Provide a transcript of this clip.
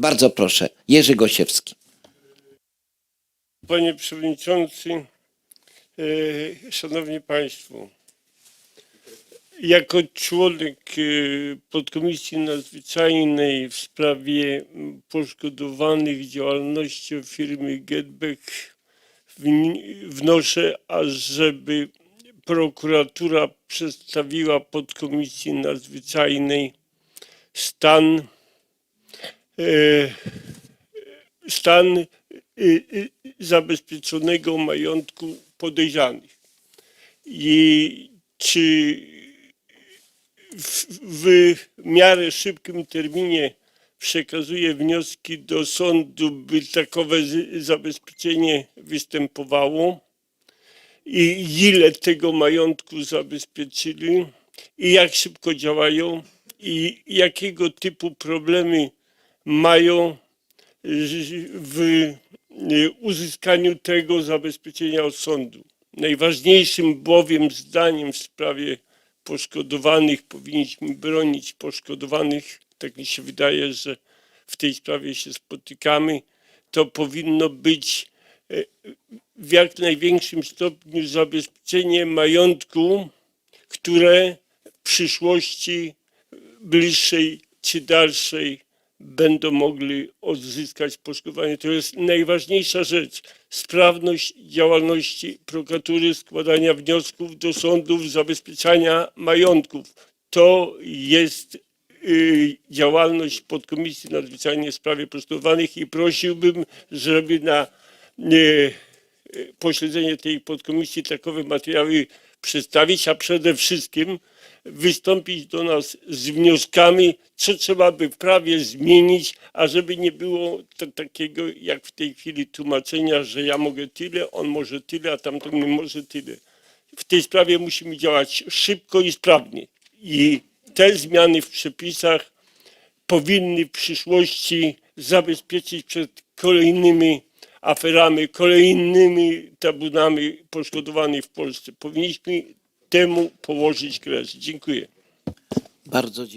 Bardzo proszę, Jerzy Gosiewski. Panie Przewodniczący, e, Szanowni Państwo, jako członek e, podkomisji nadzwyczajnej w sprawie poszkodowanych działalnością firmy Getback wnoszę, ażeby prokuratura przedstawiła podkomisji nadzwyczajnej stan stan y, y, zabezpieczonego majątku podejrzanych. I czy w, w miarę szybkim terminie przekazuje wnioski do sądu, by takowe zabezpieczenie występowało? I ile tego majątku zabezpieczyli? I jak szybko działają? I jakiego typu problemy mają w y, uzyskaniu tego zabezpieczenia od sądu. Najważniejszym bowiem zdaniem w sprawie poszkodowanych powinniśmy bronić poszkodowanych. Tak mi się wydaje, że w tej sprawie się spotykamy. To powinno być e, w jak największym stopniu zabezpieczenie majątku, które w przyszłości bliższej czy dalszej będą mogli odzyskać poszkodowanie. To jest najważniejsza rzecz. Sprawność działalności prokuratury, składania wniosków do sądów, zabezpieczania majątków. To jest y, działalność podkomisji nadzwyczajnej w sprawie poszkodowanych i prosiłbym, żeby na y, posiedzenie tej podkomisji takowe materiały przedstawić, a przede wszystkim wystąpić do nas z wnioskami, co trzeba by w prawie zmienić, ażeby nie było takiego jak w tej chwili tłumaczenia, że ja mogę tyle, on może tyle, a tamten nie może tyle. W tej sprawie musimy działać szybko i sprawnie. I te zmiany w przepisach powinny w przyszłości zabezpieczyć przed kolejnymi aferami, kolejnymi tabunami poszkodowanych w Polsce. Powinniśmy temu położyć kres. Dziękuję. Bardzo dziękuję.